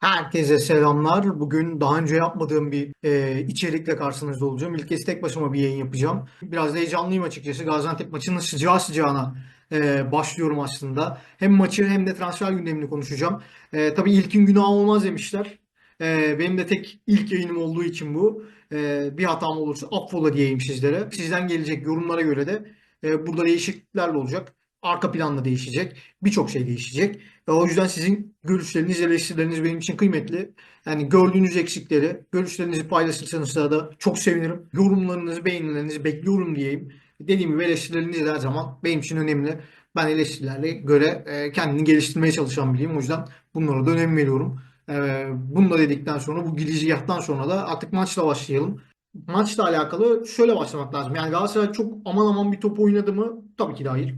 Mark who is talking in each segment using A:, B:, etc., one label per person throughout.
A: Herkese selamlar. Bugün daha önce yapmadığım bir e, içerikle karşınızda olacağım. İlk kez tek başıma bir yayın yapacağım. Biraz da heyecanlıyım açıkçası. Gaziantep maçının sıcağı sıcağına e, başlıyorum aslında. Hem maçı hem de transfer gündemini konuşacağım. E, tabii ilkin günah olmaz demişler. E, benim de tek ilk yayınım olduğu için bu. E, bir hatam olursa affola diyeyim sizlere. Sizden gelecek yorumlara göre de e, burada değişiklikler de olacak. Arka planda değişecek. Birçok şey değişecek. E, o yüzden sizin görüşleriniz, eleştirileriniz benim için kıymetli. Yani gördüğünüz eksikleri, görüşlerinizi paylaşırsanız da çok sevinirim. Yorumlarınızı, beğenilerinizi bekliyorum diyeyim. Dediğim gibi eleştirileriniz her zaman benim için önemli. Ben eleştirilerle göre e, kendini geliştirmeye çalışan biriyim. O yüzden bunlara da önem veriyorum. E, bunu da dedikten sonra, bu girizgahtan sonra da artık maçla başlayalım. Maçla alakalı şöyle başlamak lazım. Yani Galatasaray çok aman aman bir top oynadı mı? Tabii ki de hayır.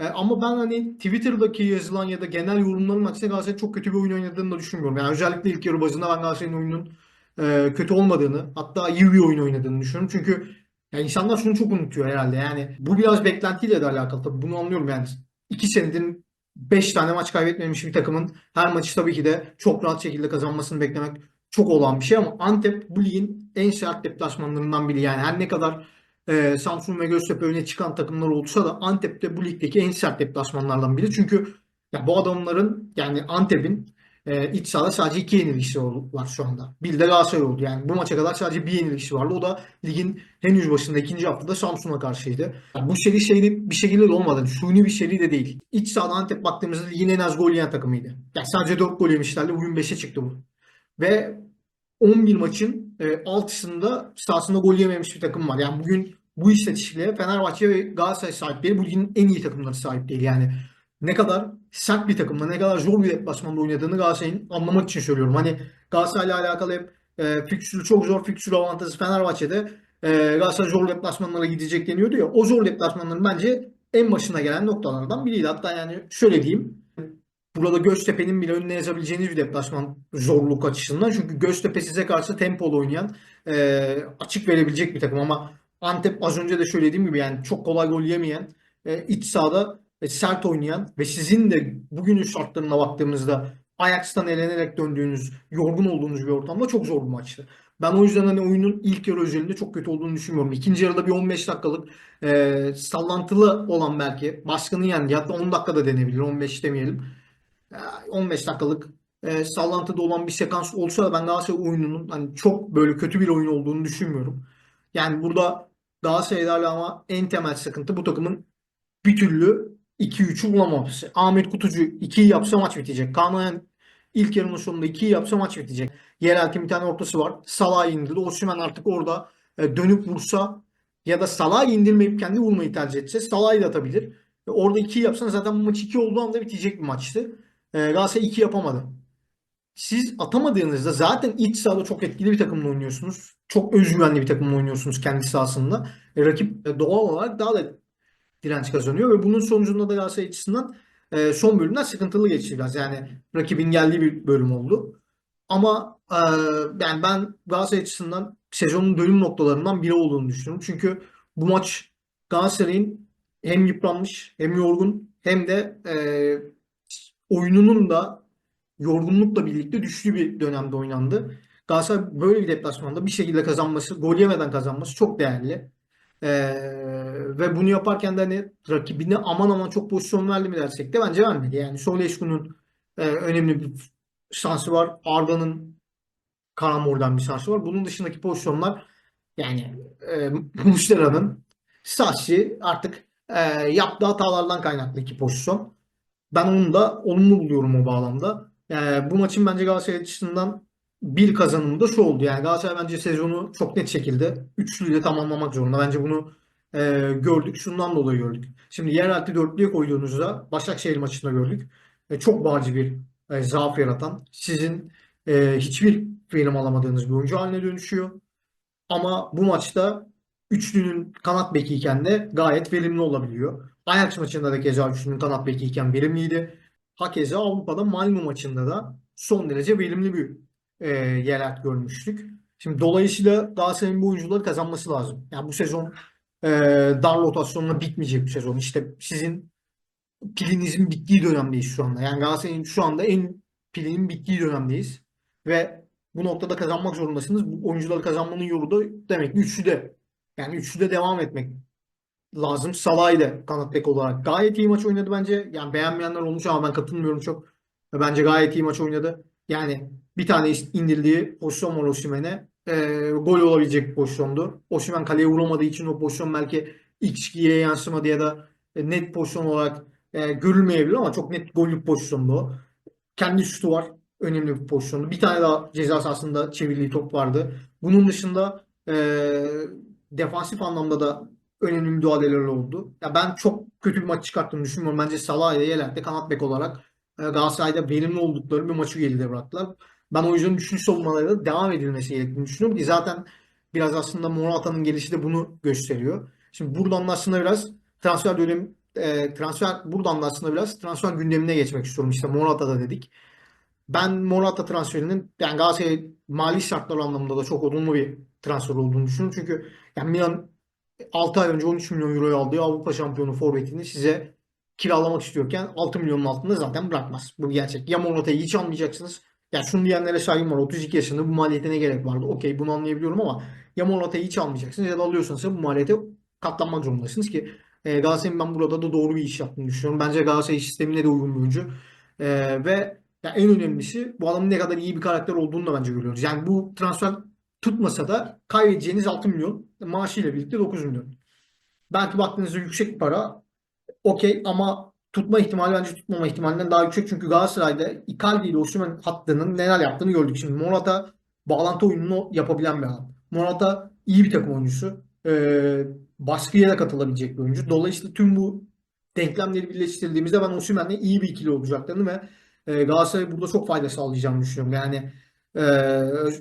A: E, ama ben hani Twitter'daki yazılan ya da genel yorumların aksine Galatasaray'ın çok kötü bir oyun oynadığını da düşünmüyorum. Yani özellikle ilk yarı bazında ben Galatasaray'ın oyunun e, kötü olmadığını hatta iyi bir oyun oynadığını düşünüyorum. Çünkü yani insanlar şunu çok unutuyor herhalde. Yani bu biraz beklentiyle de alakalı. Tabii bunu anlıyorum yani. iki senedir 5 tane maç kaybetmemiş bir takımın her maçı tabii ki de çok rahat şekilde kazanmasını beklemek çok olan bir şey ama Antep bu ligin en sert deplasmanlarından biri. Yani her ne kadar e, Samsun ve Göztepe öne çıkan takımlar olsa da Antep de bu ligdeki en sert deplasmanlardan biri. Çünkü ya bu adamların yani Antep'in e, iç sahada sadece iki yenilgisi var şu anda. Bir de Galatasaray oldu. Yani bu maça kadar sadece bir yenilgisi vardı. O da ligin henüz başında ikinci haftada Samsun'a karşıydı. Yani bu seri seri bir şekilde de olmadı. Suni bir seri de değil. İç sahada Antep baktığımızda ligin en az gol yiyen takımıydı. Yani sadece 4 gol yemişlerdi. Bugün 5'e çıktı bu. Ve 11 maçın e, 6'sında sahasında gol yememiş bir takım var. Yani bugün bu istatistikle Fenerbahçe ve Galatasaray sahipleri bu ligin en iyi takımları sahip değil. Yani ne kadar sert bir takımla, ne kadar zor bir deplasmanda oynadığını Galatasaray'ın anlamak için söylüyorum. Hani Galatasaray'la alakalı hep e, fikstürü çok zor, fikstürü avantajı Fenerbahçe'de e, Galatasaray zor deplasmanlara gidecek deniyordu ya. O zor deplasmanların bence en başına gelen noktalardan biriydi. Hatta yani şöyle diyeyim. Burada Göztepe'nin bile önüne yazabileceğiniz bir deplasman zorluk açısından. Çünkü Göztepe size karşı tempolu oynayan, e, açık verebilecek bir takım ama Antep az önce de söylediğim gibi yani çok kolay gol yemeyen, e, iç sahada e, sert oynayan ve sizin de bugünün şartlarına baktığımızda Ajax'tan elenerek döndüğünüz, yorgun olduğunuz bir ortamda çok zor bir maçtı. Ben o yüzden hani oyunun ilk yarı özelinde çok kötü olduğunu düşünmüyorum. İkinci yarıda bir 15 dakikalık e, sallantılı olan belki baskını yendi. Hatta 10 dakikada denebilir. 15 demeyelim. E, 15 dakikalık e, sallantıda olan bir sekans olsa da ben Galatasaray oyununun hani çok böyle kötü bir oyun olduğunu düşünmüyorum. Yani burada Galatasaray'la ama en temel sıkıntı bu takımın bir türlü 2-3'ü bulamaması. Ahmet Kutucu 2'yi yapsa maç bitecek. Kaan ilk yarının sonunda 2'yi yapsa maç bitecek. Yerelkin bir tane ortası var. Salah indirdi. Osimhen artık orada e, dönüp vursa ya da Salah indirmeyip kendi vurmayı tercih etse Salah'ı da atabilir. E, orada 2 yapsan zaten bu maç 2 olduğu anda bitecek bir maçtı. E, Galatasaray 2 yapamadı. Siz atamadığınızda zaten iç sahada çok etkili bir takımla oynuyorsunuz. Çok özgüvenli bir takımla oynuyorsunuz kendi sahasında. E, rakip e, doğal olarak daha da direnç kazanıyor ve bunun sonucunda da Galatasaray açısından e, son bölümler sıkıntılı geçti biraz. Yani rakibin geldiği bir bölüm oldu. Ama e, yani ben Galatasaray açısından sezonun dönüm noktalarından biri olduğunu düşünüyorum. Çünkü bu maç Galatasaray'ın hem yıpranmış hem yorgun hem de e, oyununun da yorgunlukla birlikte düştüğü bir dönemde oynandı. Galatasaray böyle bir deplasmanda bir şekilde kazanması, gol yemeden kazanması çok değerli. Ee, ve bunu yaparken de hani rakibine aman aman çok pozisyon verdi mi dersek de bence vermedi. Yani Soleşku'nun e, önemli bir şansı var. Arda'nın Karamor'dan bir şansı var. Bunun dışındaki pozisyonlar yani e, Muşlera'nın Sassi artık e, yaptığı hatalardan kaynaklı iki pozisyon. Ben onu da olumlu buluyorum o bağlamda. Yani bu maçın bence Galatasaray açısından bir kazanımı da şu oldu. Yani Galatasaray bence sezonu çok net şekilde üçlüyle tamamlamak zorunda. Bence bunu e, gördük. Şundan dolayı gördük. Şimdi yeraltı dörtlüye koyduğunuzda Başakşehir maçında gördük. E, çok bariz bir e, zaaf yaratan, sizin e, hiçbir verim alamadığınız bir oyuncu haline dönüşüyor. Ama bu maçta üçlünün kanat bekiyken de gayet verimli olabiliyor. Ajax maçında da keza üçlünün kanat bekiyken verimliydi. Hakeza Avrupa'da Malmö maçında da son derece verimli bir e, yerel görmüştük. Şimdi dolayısıyla Galatasaray'ın bu oyuncuları kazanması lazım. Yani bu sezon e, dar rotasyonla bitmeyecek bir sezon. İşte sizin pilinizin bittiği dönemdeyiz şu anda. Yani Galatasaray'ın şu anda en pilinin bittiği dönemdeyiz. ve bu noktada kazanmak zorundasınız. Bu oyuncuları kazanmanın yolu da demek ki üçlüde. Yani üçlüde devam etmek lazım. Salah ile kanat bek olarak gayet iyi maç oynadı bence. Yani beğenmeyenler olmuş ama ben katılmıyorum çok. Bence gayet iyi maç oynadı. Yani bir tane indirdiği pozisyon var Osimhen'e. Ee, gol olabilecek bir pozisyondu. Osimhen kaleye vuramadığı için o pozisyon belki X2'ye yansımadı ya da e, net pozisyon olarak e, görülmeyebilir ama çok net gollük pozisyondu o. Kendi şutu var. Önemli bir pozisyondu. Bir tane daha ceza sahasında çevirdiği top vardı. Bunun dışında e, defansif anlamda da önemli müdahaleler oldu. Ya ben çok kötü bir maç çıkarttığını düşünmüyorum. Bence Salah ile Yelert kanat bek olarak e, Galatasaray'da verimli oldukları bir maçı geride bıraktılar. Ben o yüzden üçlü savunmalarıyla devam edilmesi gerektiğini düşünüyorum ki zaten biraz aslında Morata'nın gelişi de bunu gösteriyor. Şimdi buradan da aslında biraz transfer dönem e, transfer buradan da aslında biraz transfer gündemine geçmek istiyorum. İşte Morata'da dedik. Ben Morata transferinin yani Galatasaray mali şartlar anlamında da çok olumlu bir transfer olduğunu düşünüyorum. Çünkü yani Milan 6 ay önce 13 milyon euroya aldığı Avrupa şampiyonu forvetini size kiralamak istiyorken 6 milyonun altında zaten bırakmaz. Bu gerçek. Ya Morata'yı hiç almayacaksınız. Ya şunu diyenlere saygım var. 32 yaşında bu maliyete ne gerek vardı? Okey bunu anlayabiliyorum ama ya Morata'yı hiç almayacaksınız ya da alıyorsanız bu maliyete katlanmak zorundasınız ki e, Galatasaray'ın ben burada da doğru bir iş yaptığını düşünüyorum. Bence Galatasaray sistemine de uygun bir oyuncu. E, ve ya en önemlisi bu adamın ne kadar iyi bir karakter olduğunu da bence görüyoruz. Yani bu transfer tutmasa da kaybedeceğiniz 6 milyon maaşıyla birlikte 9 milyon. Belki baktığınızda yüksek para okey ama tutma ihtimali bence tutmama ihtimalinden daha yüksek. Çünkü Galatasaray'da Icardi ile Osimhen hattının neler yaptığını gördük. Şimdi Morata bağlantı oyununu yapabilen bir adam. Morata iyi bir takım oyuncusu. Ee, baskıya da katılabilecek bir oyuncu. Dolayısıyla tüm bu denklemleri birleştirdiğimizde ben Osimhen'le iyi bir ikili olacaklarını ve e, Galatasaray burada çok fayda sağlayacağını düşünüyorum. Yani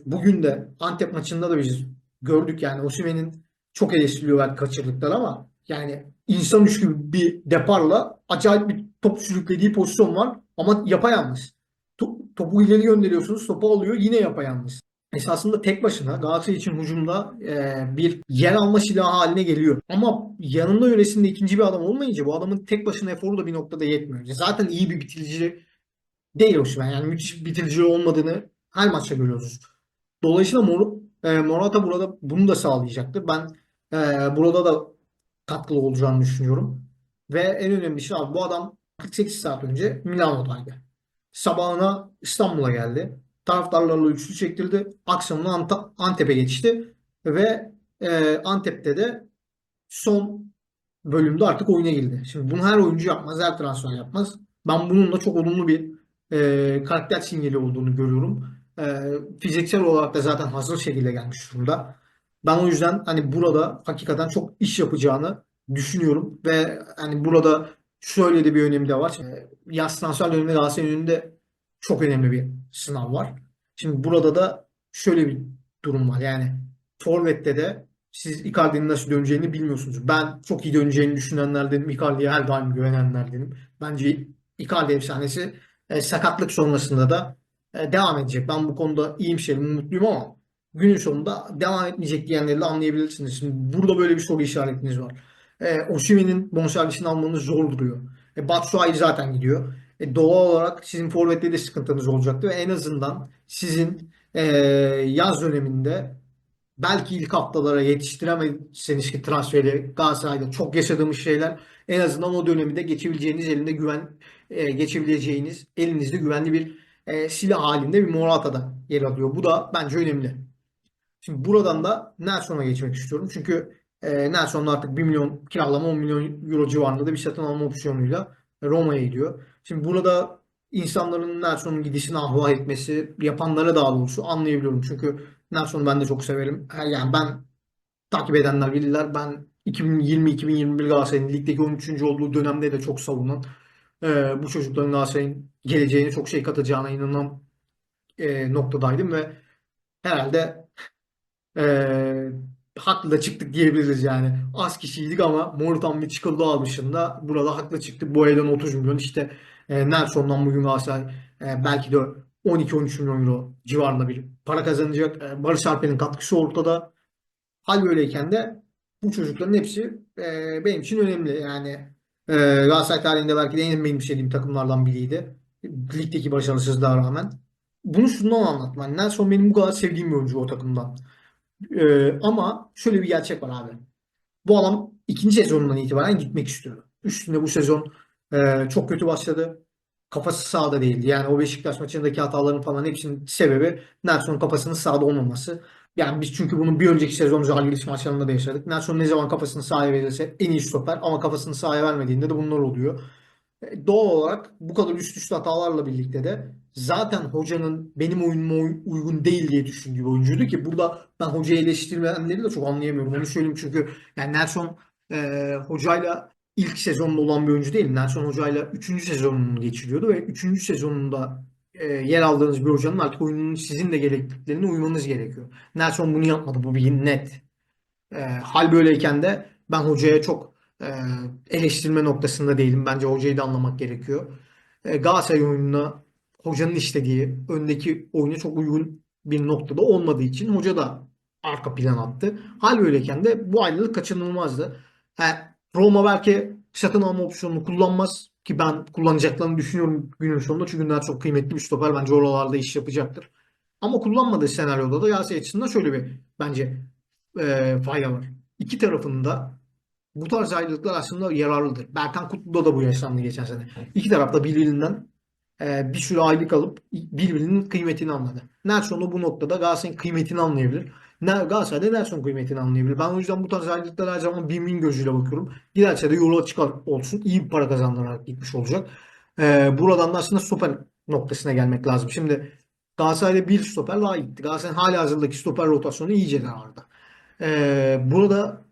A: bugün de Antep maçında da biz gördük yani Osimhen'in çok eleştiriliyor belki kaçırdıkları ama yani insan güç gibi bir deparla acayip bir top sürüklediği pozisyon var ama yapayalnız. To- topu ileri gönderiyorsunuz, topu alıyor yine yapayalnız. Esasında tek başına Galatasaray için hücumda e, bir yer alma silahı haline geliyor. Ama yanında yöresinde ikinci bir adam olmayınca bu adamın tek başına eforu da bir noktada yetmiyor. Zaten iyi bir bitirici değil Osimhen. Yani müthiş bitirici olmadığını her maçta görüyoruz. Dolayısıyla Mor e, Morata burada bunu da sağlayacaktır. Ben e, burada da katkılı olacağını düşünüyorum. Ve en önemli şey abi bu adam 48 saat önce Milano'daydı. Sabahına İstanbul'a geldi. Taraftarlarla üçlü çektirdi. Akşamına Ant- Antep'e geçti. Ve e, Antep'te de son bölümde artık oyuna girdi. Şimdi bunu her oyuncu yapmaz, her transfer yapmaz. Ben bunun da çok olumlu bir e, karakter sinyali olduğunu görüyorum. E, fiziksel olarak da zaten hazır şekilde gelmiş durumda. Ben o yüzden hani burada hakikaten çok iş yapacağını düşünüyorum ve hani burada şöyle de bir önemi de var. E, yaz transfer döneminde Galatasaray'ın önünde çok önemli bir sınav var. Şimdi burada da şöyle bir durum var. Yani Forvet'te de siz Icardi'nin nasıl döneceğini bilmiyorsunuz. Ben çok iyi döneceğini düşünenlerdenim. Icardi'ye her daim güvenenlerdenim. Bence Icardi efsanesi e, sakatlık sonrasında da devam edecek. Ben bu konuda iyimserim, mutluyum ama günün sonunda devam etmeyecek diyenleri de anlayabilirsiniz. Şimdi burada böyle bir soru işaretiniz var. E, Osimhen'in bonservisini almanız zor duruyor. E, Batshuayi zaten gidiyor. E, doğal olarak sizin forvette de sıkıntınız olacaktı ve en azından sizin e, yaz döneminde belki ilk haftalara yetiştiremezseniz ki transferi Galatasaray'da çok yaşadığımız şeyler en azından o dönemi de geçebileceğiniz elinde güven e, geçebileceğiniz elinizde güvenli bir e, silah halinde bir Morata'da yer alıyor. Bu da bence önemli. Şimdi buradan da Nelson'a geçmek istiyorum. Çünkü e, Nelson'da artık 1 milyon kiralama 10 milyon euro civarında da bir satın alma opsiyonuyla Roma'ya gidiyor. Şimdi burada insanların Nelson'un gidişini ahvah etmesi, yapanlara daha doğrusu anlayabiliyorum. Çünkü Nelson'u ben de çok severim. Yani ben takip edenler bilirler. Ben 2020-2021 Galatasaray'ın ligdeki 13. olduğu dönemde de çok savunan e, bu çocukların Galatasaray'ın geleceğine çok şey katacağına inanan e, noktadaydım ve herhalde e, haklı da çıktık diyebiliriz yani. Az kişiydik ama Morutan bir çıkıldı dışında burada haklı çıktık. Bu elden 30 milyon işte e, Nelson'dan bugün Galatasaray e, belki de 12-13 milyon euro civarında bir para kazanacak. E, Barış Alper'in katkısı ortada. Hal böyleyken de bu çocukların hepsi e, benim için önemli. Yani e, Galatasaray tarihinde belki de en benim sevdiğim takımlardan biriydi. Ligdeki başarısızlığa rağmen. bunu şundan anlatmam. Yani Nelson benim bu kadar sevdiğim bir oyuncu o takımdan. Ee, ama şöyle bir gerçek var abi. Bu adam ikinci sezonundan itibaren gitmek istiyordu. Üstünde bu sezon e, çok kötü başladı. Kafası sahada değildi. Yani o Beşiktaş maçındaki hataların falan hepsinin sebebi Nelson'un kafasının sahada olmaması. Yani biz çünkü bunu bir önceki sezon Žalgiris maçlarında da yaşadık. Nelson ne zaman kafasını sahaya verirse en iyi stoper ama kafasını sahaya vermediğinde de bunlar oluyor. E, Doğal olarak bu kadar üst üste hatalarla birlikte de zaten hocanın benim oyunuma uy- uygun değil diye düşündüğü bir oyuncuydu ki burada ben hocayı eleştirmeyenleri de çok anlayamıyorum. Onu söyleyeyim çünkü yani Nelson e, hocayla ilk sezonda olan bir oyuncu değil. Nelson hocayla 3. sezonunu geçiriyordu ve 3. sezonunda e, yer aldığınız bir hocanın artık oyunun sizin de gerektiklerine uymanız gerekiyor. Nelson bunu yapmadı. Bu bir net. E, hal böyleyken de ben hocaya çok e, eleştirme noktasında değilim. Bence hocayı da anlamak gerekiyor. E, Galatasaray oyununa hocanın istediği öndeki oyuna çok uygun bir noktada olmadığı için hoca da arka plan attı. Hal böyleyken de bu ayrılık kaçınılmazdı. Ha, Roma belki satın alma opsiyonunu kullanmaz ki ben kullanacaklarını düşünüyorum günün sonunda. Çünkü daha çok kıymetli bir stoper bence oralarda iş yapacaktır. Ama kullanmadığı senaryoda da Galatasaray açısından şöyle bir bence e, fayda var. İki tarafında bu tarz ayrılıklar aslında yararlıdır. Berkan Kutlu'da da bu yaşandı geçen sene. İki tarafta birbirinden bir sürü aylık alıp birbirinin kıymetini anladı. Nelson da bu noktada Galatasaray'ın kıymetini anlayabilir. Galatasaray da Nelson kıymetini anlayabilir. Ben o yüzden bu tarz ayrılıklara her zaman birbirinin gözüyle bakıyorum. Giderse de yola çıkar olsun. iyi bir para kazandırarak gitmiş olacak. E, buradan da aslında stoper noktasına gelmek lazım. Şimdi Galatasaray'da bir stoper daha gitti. Galatasaray'ın hala hazırdaki stoper rotasyonu iyice daraldı. E, burada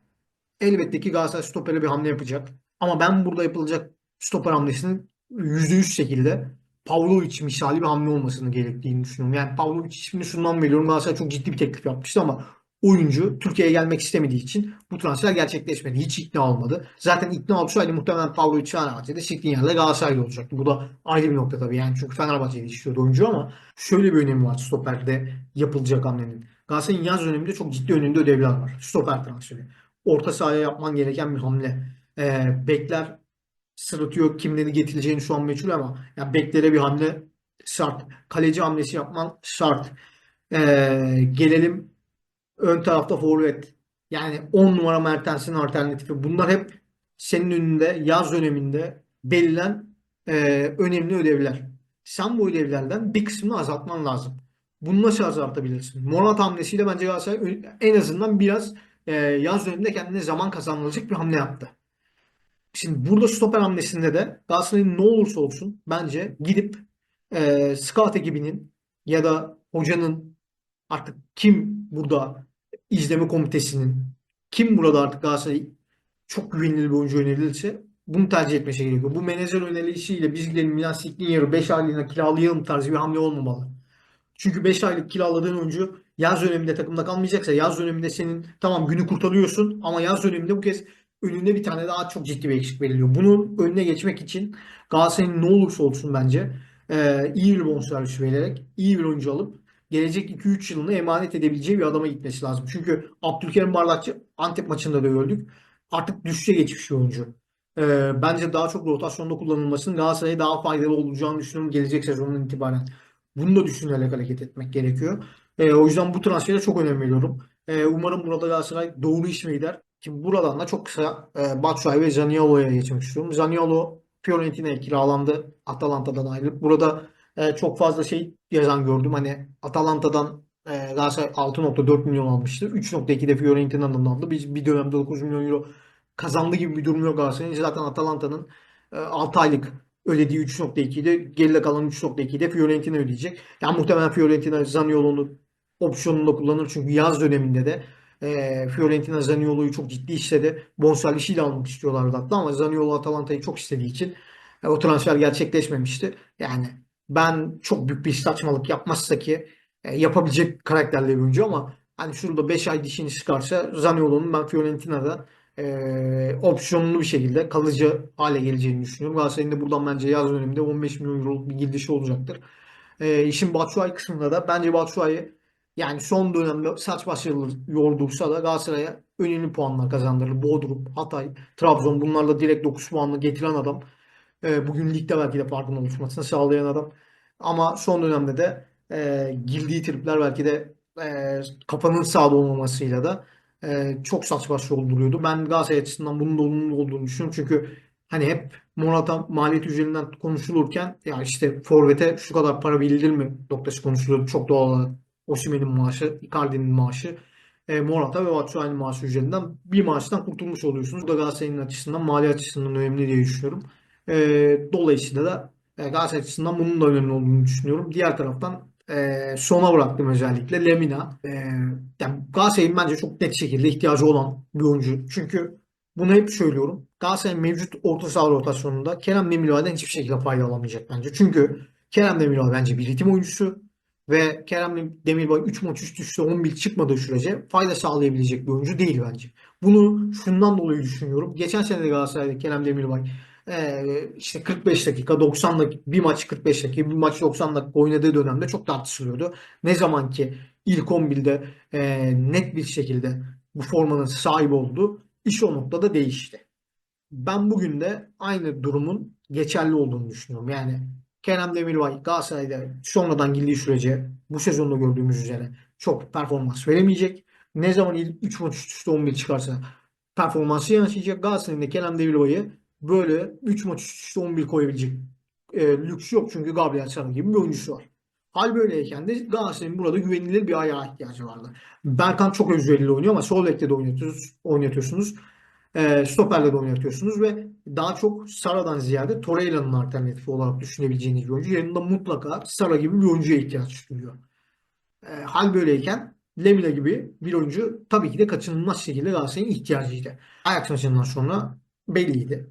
A: Elbette ki Galatasaray stopere bir hamle yapacak. Ama ben burada yapılacak stoper hamlesinin %100 şekilde Pavlovic misali bir hamle olmasını gerektiğini düşünüyorum. Yani Pavlovic ismini şundan veriyorum. Galatasaray çok ciddi bir teklif yapmıştı ama oyuncu Türkiye'ye gelmek istemediği için bu transfer gerçekleşmedi. Hiç ikna olmadı. Zaten ikna olsaydı muhtemelen Pavlovic Fenerbahçe'de Skriniar'la Galatasaray'da olacaktı. Bu da ayrı bir nokta tabii. Yani çünkü Fenerbahçe'de istiyordu oyuncu ama şöyle bir önemi var stoperde yapılacak hamlenin. Galatasaray'ın yaz döneminde çok ciddi önünde ödevler var. Stoper transferi orta sahaya yapman gereken bir hamle. Ee, bekler sırıtıyor. Kimleri getireceğini şu an meçhul ama ya beklere bir hamle şart. Kaleci hamlesi yapman şart. Ee, gelelim ön tarafta forvet. Yani 10 numara Mertens'in alternatifi. Bunlar hep senin önünde yaz döneminde belirlen e, önemli ödevler. Sen bu ödevlerden bir kısmını azaltman lazım. Bunu nasıl azaltabilirsin? Morata hamlesiyle bence Galatasaray en azından biraz e, yaz döneminde kendine zaman kazandıracak bir hamle yaptı. Şimdi burada stoper hamlesinde de Galatasaray'ın ne olursa olsun bence gidip e, scout ekibinin ya da hocanın artık kim burada izleme komitesinin kim burada artık Galatasaray çok güvenilir bir oyuncu önerilirse bunu tercih etmesi gerekiyor. Bu menajer önerisiyle biz gidelim Milan Skriniar'ı 5 aylığına kiralayalım tarzı bir hamle olmamalı. Çünkü 5 aylık kiraladığın oyuncu yaz döneminde takımda kalmayacaksa yaz döneminde senin tamam günü kurtarıyorsun ama yaz döneminde bu kez önünde bir tane daha çok ciddi bir eksik veriliyor. Bunun önüne geçmek için Galatasaray'ın ne olursa olsun bence e, iyi bir bonservis vererek iyi bir oyuncu alıp gelecek 2-3 yılını emanet edebileceği bir adama gitmesi lazım. Çünkü Abdülkerim Bardakçı Antep maçında da gördük. Artık düşüşe geçmiş bir oyuncu. E, bence daha çok rotasyonda kullanılmasının Galatasaray'a daha faydalı olacağını düşünüyorum gelecek sezonun itibaren. Bunu da düşünerek hareket etmek gerekiyor. E, o yüzden bu transfere çok önem veriyorum. E, umarım burada Galatasaray doğru işime gider. Şimdi buradan da çok kısa e, Batshuayi ve Zaniolo'ya geçmek istiyorum. Zaniolo Fiorentina'ya kiralandı. Atalanta'dan ayrılıp. Burada e, çok fazla şey yazan gördüm. Hani Atalanta'dan e, Galatasaray 6.4 milyon almıştı. 3.2 de Fiorentina'dan aldı. Bir, bir dönemde 9 milyon euro kazandı gibi bir durum yok Galatasaray'ın. Zaten Atalanta'nın e, 6 aylık ödediği 3.2'yi de geride kalan 3.2'yi de Fiorentina ödeyecek. Yani muhtemelen Fiorentina Zaniolo'nun opsiyonunu da kullanır. Çünkü yaz döneminde de e, Fiorentina Zaniolo'yu çok ciddi istedi. Bonservisiyle almak istiyorlardı hatta ama Zaniolo Atalanta'yı çok istediği için e, o transfer gerçekleşmemişti. Yani ben çok büyük bir saçmalık yapmazsa ki e, yapabilecek karakterli bir oyuncu ama hani şurada 5 ay dişini çıkarsa Zaniolo'nun ben Fiorentina'da e, opsiyonlu bir şekilde kalıcı hale geleceğini düşünüyorum. Galatasaray'ın da buradan bence yaz döneminde 15 milyon euroluk bir girdişi olacaktır. E, işin Batshuayi kısmında da bence Batshuayi yani son dönemde saç başarılı yordursa da Galatasaray'a önemli puanlar kazandırır. Bodrum, Hatay, Trabzon bunlarla direkt 9 puanla getiren adam. E, bugün ligde belki de farkın oluşmasını sağlayan adam. Ama son dönemde de e, girdiği tripler belki de e, kafanın sağda olmamasıyla da e, çok saç baş olduruyordu. Ben Galatasaray açısından bunun da olumlu olduğunu düşünüyorum. Çünkü hani hep Morata maliyet üzerinden konuşulurken ya işte forvete şu kadar para verilir mi noktası konuşuluyordu. Çok doğal olarak Osimhen'in maaşı, Icardi'nin maaşı, e, Morata ve Batshuayi'nin maaşı üzerinden bir maaştan kurtulmuş oluyorsunuz. Bu da Galatasaray'ın açısından, mali açısından önemli diye düşünüyorum. E, dolayısıyla da e, Galatasaray açısından bunun da önemli olduğunu düşünüyorum. Diğer taraftan e, sona bıraktım özellikle Lemina. E, yani Galatasaray'ın bence çok net şekilde ihtiyacı olan bir oyuncu. Çünkü bunu hep söylüyorum. Galatasaray'ın mevcut orta saha rotasyonunda Kerem Demirbay'dan hiçbir şekilde fayda alamayacak bence. Çünkü Kerem Demirbay bence bir ritim oyuncusu ve Kerem Demirbay 3 maç üst üste 11 çıkmadığı sürece fayda sağlayabilecek bir oyuncu değil bence. Bunu şundan dolayı düşünüyorum. Geçen sene de Galatasaray'da Kerem Demirbay işte 45 dakika 90 dakika bir maç 45 dakika bir maç 90 dakika oynadığı dönemde çok tartışılıyordu. Ne zaman ki ilk 11'de e, net bir şekilde bu formanın sahibi oldu. İş o noktada değişti. Ben bugün de aynı durumun geçerli olduğunu düşünüyorum. Yani Kerem Demirbay Galatasaray'da sonradan girdiği sürece bu sezonda gördüğümüz üzere çok performans veremeyecek. Ne zaman ilk 3 maç üst üste 11 çıkarsa performansı yansıyacak. Galatasaray'ın da Kerem Demirbay'ı böyle 3 maç üst üste 11 koyabilecek e, lüksü yok. Çünkü Gabriel Sara gibi bir oyuncusu var. Hal böyleyken de Galatasaray'ın burada güvenilir bir ayağa ihtiyacı vardı. Berkan çok özverili oynuyor ama sol bekte de oynatıyorsunuz. oynatıyorsunuz. E, stoperle de oynatıyorsunuz ve daha çok Sara'dan ziyade Torreira'nın alternatifi olarak düşünebileceğiniz bir oyuncu. Yanında mutlaka Sara gibi bir oyuncuya ihtiyaç duyuyor. E, hal böyleyken Lemina gibi bir oyuncu tabii ki de kaçınılmaz şekilde Galatasaray'ın ihtiyacıydı. Ajax maçından sonra belliydi.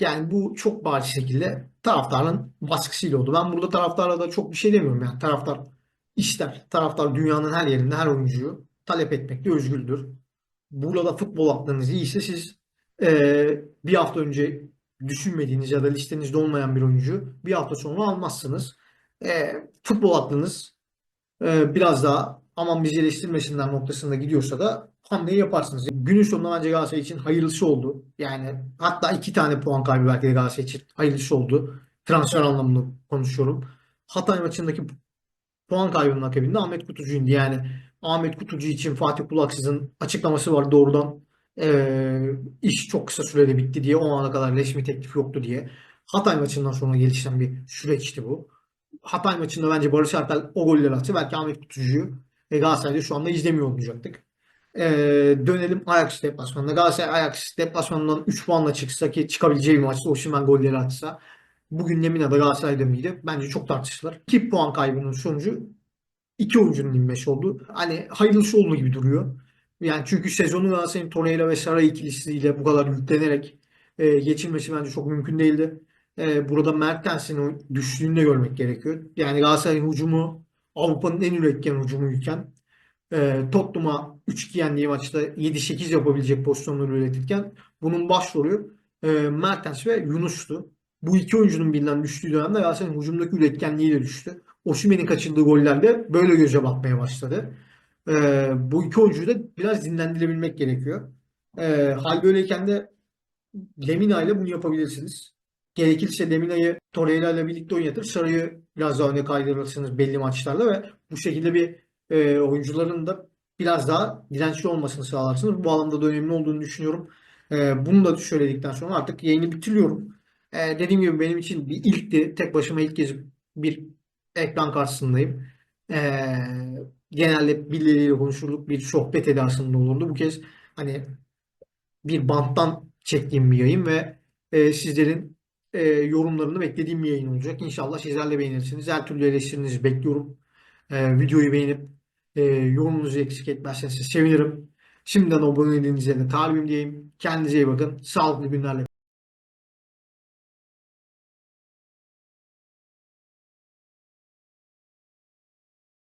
A: Yani bu çok bariz şekilde taraftarın baskısıyla oldu. Ben burada taraftarla da çok bir şey demiyorum yani. Taraftar ister. Taraftar dünyanın her yerinde her oyuncuyu talep etmekte özgürdür. Burada futbol aklınız iyiyse siz eee, bir hafta önce düşünmediğiniz ya da listenizde olmayan bir oyuncu bir hafta sonra almazsınız. Eee, futbol aklınız eee, biraz daha aman bizi eleştirmesinler noktasında gidiyorsa da hamleyi yaparsınız. Günün sonunda bence Galatasaray için hayırlısı oldu. Yani hatta iki tane puan kaybı belki de Galatasaray için hayırlısı oldu. Transfer anlamında konuşuyorum. Hatay maçındaki puan kaybının akabinde Ahmet Kutucu indi. Yani Ahmet Kutucu için Fatih Kulaksız'ın açıklaması var doğrudan eee, iş çok kısa sürede bitti diye o ana kadar resmi teklif yoktu diye. Hatay maçından sonra gelişen bir süreçti bu. Hatay maçında bence Barış Alper o golleri atsa belki Ahmet Kutucu'yu e, Galatasaray'da şu anda izlemiyor olacaktık. Ee, dönelim Ajax deplasmanına. Galatasaray Ajax deplasmanından 3 puanla çıksa ki çıkabileceği bir maçta Osimhen golleri atsa bugün Lemina'da Galatasaray'da mıydı? Bence çok tartışılır. 2 puan kaybının sonucu iki oyuncunun 25 oldu. Hani hayırlısı olduğu gibi duruyor. Yani çünkü sezonu Galatasaray'ın Torreira ve Saray ikilisiyle bu kadar yüklenerek e, geçirmesi bence çok mümkün değildi. E, burada Mertens'in düştüğünü de görmek gerekiyor. Yani Galatasaray'ın hücumu Avrupa'nın en üretken hücumuyken e, Tottenham'a 3-2 yendiği maçta 7-8 yapabilecek pozisyonları üretirken bunun başrolü e, Mertens ve Yunus'tu. Bu iki oyuncunun birden düştüğü dönemde Galatasaray'ın hücumdaki üretkenliği de düştü. Osimhen'in kaçırdığı gollerde böyle göze batmaya başladı. E, bu iki oyuncuyu da biraz dinlendirebilmek gerekiyor. E, hal böyleyken de Lemina ile bunu yapabilirsiniz. Gerekirse Lemina'yı Torreira ile birlikte oynatır. Sarı'yı biraz daha öne kaydırırsınız belli maçlarla ve bu şekilde bir e, oyuncuların da biraz daha dirençli olmasını sağlarsınız. Bu alanda da önemli olduğunu düşünüyorum. E, bunu da söyledikten sonra artık yayını bitiriyorum. E, dediğim gibi benim için bir ilkti. Tek başıma ilk kez bir ekran karşısındayım. E, genelde birileriyle konuşurduk. Bir sohbet edasında olurdu. Bu kez hani bir banttan çektiğim bir yayın ve e, sizlerin e, yorumlarını beklediğim bir yayın olacak. İnşallah sizler de beğenirsiniz. Her türlü eleştirinizi bekliyorum. E, videoyu beğenip e, yorumunuzu eksik etmezseniz sevinirim. Şimdiden aboneliğinize de talibim diyeyim. Kendinize iyi bakın. Sağlıklı günlerle.